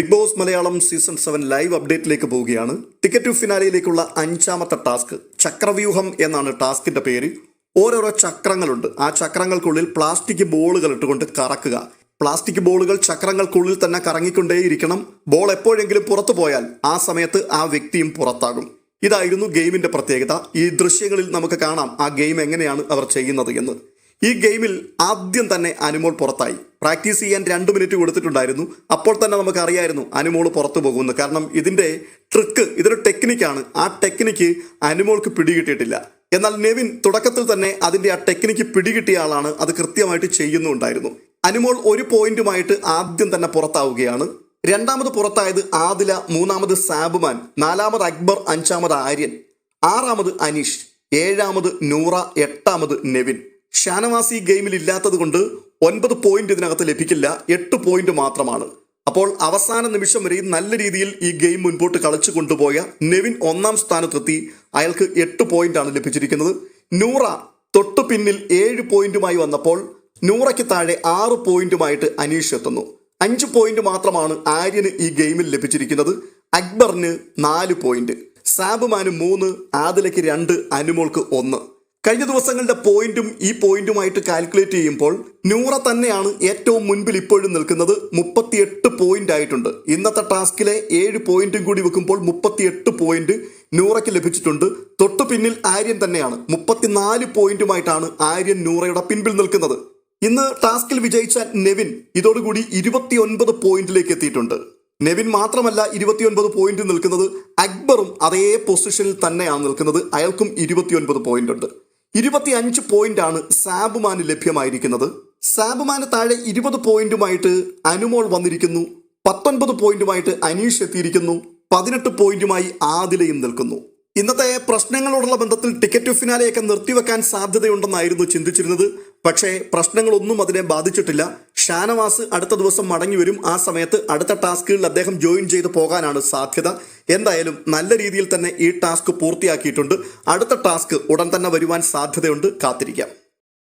Bigg Boss Malayalam season seven live അപ്ഡേറ്റിലേക്ക് പോവുകയാണ്. Ticket to ഫിനാലയിലേക്കുള്ള അഞ്ചാമത്തെ task ചക്രവ്യൂഹം എന്നാണ് ടാസ്കിന്റെ പേര്. ഓരോരോ ചക്രങ്ങളുണ്ട്. ആ ചക്രങ്ങൾക്കുള്ളിൽ പ്ലാസ്റ്റിക് ബോളുകൾ ഇട്ടുകൊണ്ട് കറക്കുക. പ്ലാസ്റ്റിക് ബോളുകൾ ചക്രങ്ങൾക്കുള്ളിൽ തന്നെ കറങ്ങിക്കൊണ്ടേയിരിക്കണം. ബോൾ എപ്പോഴെങ്കിലും പുറത്തു പോയാൽ ആ സമയത്ത് ആ വ്യക്തിയും പുറത്താകും. ഇതായിരുന്നു ഗെയിമിന്റെ പ്രത്യേകത. ഈ ദൃശ്യങ്ങളിൽ നമുക്ക് കാണാം ആ ഗെയിം എങ്ങനെയാണ് അവർ ചെയ്യുന്നത് എന്ന്. ഈ ഗെയിമിൽ ആദ്യം തന്നെ അനുമോൾ പുറത്തായി. പ്രാക്ടീസ് ചെയ്യാൻ രണ്ട് മിനിറ്റ് കൊടുത്തിട്ടുണ്ടായിരുന്നു. അപ്പോൾ തന്നെ നമുക്ക് അറിയായിരുന്നു അനുമോൾ പുറത്തു പോകുമെന്ന്. കാരണം ഇതിന്റെ ട്രിക്ക് ഇതൊരു ടെക്നിക്കാണ് ആ ടെക്നിക്ക് അനുമോൾക്ക് പിടികിട്ടിയിട്ടില്ല. എന്നാൽ നെവിൻ തുടക്കത്തിൽ തന്നെ അതിന്റെ ആ ടെക്നിക്ക് പിടികിട്ടിയ ആളാണ്. അത് കൃത്യമായിട്ട് ചെയ്യുന്നുണ്ടായിരുന്നു. അനുമോൾ ഒരു പോയിന്റുമായിട്ട് ആദ്യം തന്നെ പുറത്താവുകയാണ്. രണ്ടാമത് പുറത്തായത് ആദില മൂന്നാമത് സാബുമാൻ നാലാമത് അക്ബർ അഞ്ചാമത് ആര്യൻ ആറാമത് അനീഷ് ഏഴാമത് നൂറ എട്ടാമത് നെവിൻ. ഷാനവാസി ഗെയിമിൽ ഇല്ലാത്തത് കൊണ്ട് ഒൻപത് പോയിന്റ് ഇതിനകത്ത് ലഭിക്കില്ല. എട്ട് പോയിന്റ് മാത്രമാണ്. അപ്പോൾ അവസാന നിമിഷം വരെയും നല്ല രീതിയിൽ ഈ ഗെയിം മുൻപോട്ട് കളിച്ചു കൊണ്ടുപോയ നെവിൻ ഒന്നാം സ്ഥാനത്തെത്തി. അയാൾക്ക് എട്ട് പോയിന്റാണ് ലഭിച്ചിരിക്കുന്നത്. നൂറ തൊട്ടു പിന്നിൽ ഏഴ് പോയിന്റുമായി വന്നപ്പോൾ നൂറയ്ക്ക് താഴെ ആറ് പോയിന്റുമായിട്ട് അനീഷ് എത്തുന്നു. അഞ്ച് പോയിന്റ് മാത്രമാണ് ആര്യന് ഈ ഗെയിമിൽ ലഭിച്ചിരിക്കുന്നത്. അക്ബറിന് നാല് പോയിന്റ് സാബുമാന് മൂന്ന് ആദിലയ്ക്ക് രണ്ട് അനുമോൾക്ക് ഒന്ന്. കഴിഞ്ഞ ദിവസങ്ങളുടെ പോയിന്റും ഈ പോയിന്റുമായിട്ട് കാൽക്കുലേറ്റ് ചെയ്യുമ്പോൾ നൂറ തന്നെയാണ് ഏറ്റവും മുൻപിൽ ഇപ്പോഴും നിൽക്കുന്നത്. മുപ്പത്തിയെട്ട് പോയിന്റ് ആയിട്ടുണ്ട്. ഇന്നത്തെ ടാസ്കിലെ ഏഴ് പോയിന്റും കൂടി വെക്കുമ്പോൾ മുപ്പത്തിയെട്ട് പോയിന്റ് നൂറയ്ക്ക് ലഭിച്ചിട്ടുണ്ട്. തൊട്ടു പിന്നിൽ ആര്യൻ തന്നെയാണ്. മുപ്പത്തിനാല് പോയിന്റുമായിട്ടാണ് ആര്യൻ നൂറയുടെ പിൻപിൽ നിൽക്കുന്നത്. ഇന്ന് ടാസ്കിൽ വിജയിച്ച നെവിൻ ഇതോടുകൂടി ഇരുപത്തിയൊൻപത് പോയിന്റിലേക്ക് എത്തിയിട്ടുണ്ട്. നെവിൻ മാത്രമല്ല ഇരുപത്തിയൊൻപത് പോയിന്റ് നിൽക്കുന്നത്. അക്ബറും അതേ പൊസിഷനിൽ തന്നെയാണ് നിൽക്കുന്നത്. അയാൾക്കും ഇരുപത്തിയൊൻപത് പോയിന്റ് ഉണ്ട്. ഇരുപത്തി അഞ്ച് പോയിന്റ് ആണ് സാബുമാന് ലഭ്യമായിരിക്കുന്നത്. സാബുമാന് താഴെ ഇരുപത് പോയിന്റുമായിട്ട് അനുമോൾ വന്നിരിക്കുന്നു. പത്തൊൻപത് പോയിന്റുമായിട്ട് അനീഷ് എത്തിയിരിക്കുന്നു. പതിനെട്ട് പോയിന്റുമായി ആദിലയും നിൽക്കുന്നു. ഇന്നത്തെ പ്രശ്നങ്ങളോടുള്ള ബന്ധത്തിൽ ടിക്കറ്റ് ഫിനാലെയൊക്കെ നിർത്തിവെക്കാൻ സാധ്യതയുണ്ടെന്നായിരുന്നു ചിന്തിച്ചിരുന്നത്. പക്ഷേ പ്രശ്നങ്ങളൊന്നും അതിനെ ബാധിച്ചിട്ടില്ല. ഷാനവാസ് അടുത്ത ദിവസം മടങ്ങി വരും. ആ സമയത്ത് അടുത്ത ടാസ്കുകളിൽ അദ്ദേഹം ജോയിൻ ചെയ്ത് പോകാനാണ് സാധ്യത. എന്തായാലും നല്ല രീതിയിൽ തന്നെ ഈ ടാസ്ക് പൂർത്തിയാക്കിയിട്ടുണ്ട്. അടുത്ത ടാസ്ക് ഉടൻ തന്നെ വരുവാൻ സാധ്യതയുണ്ട്. കാത്തിരിക്കാം.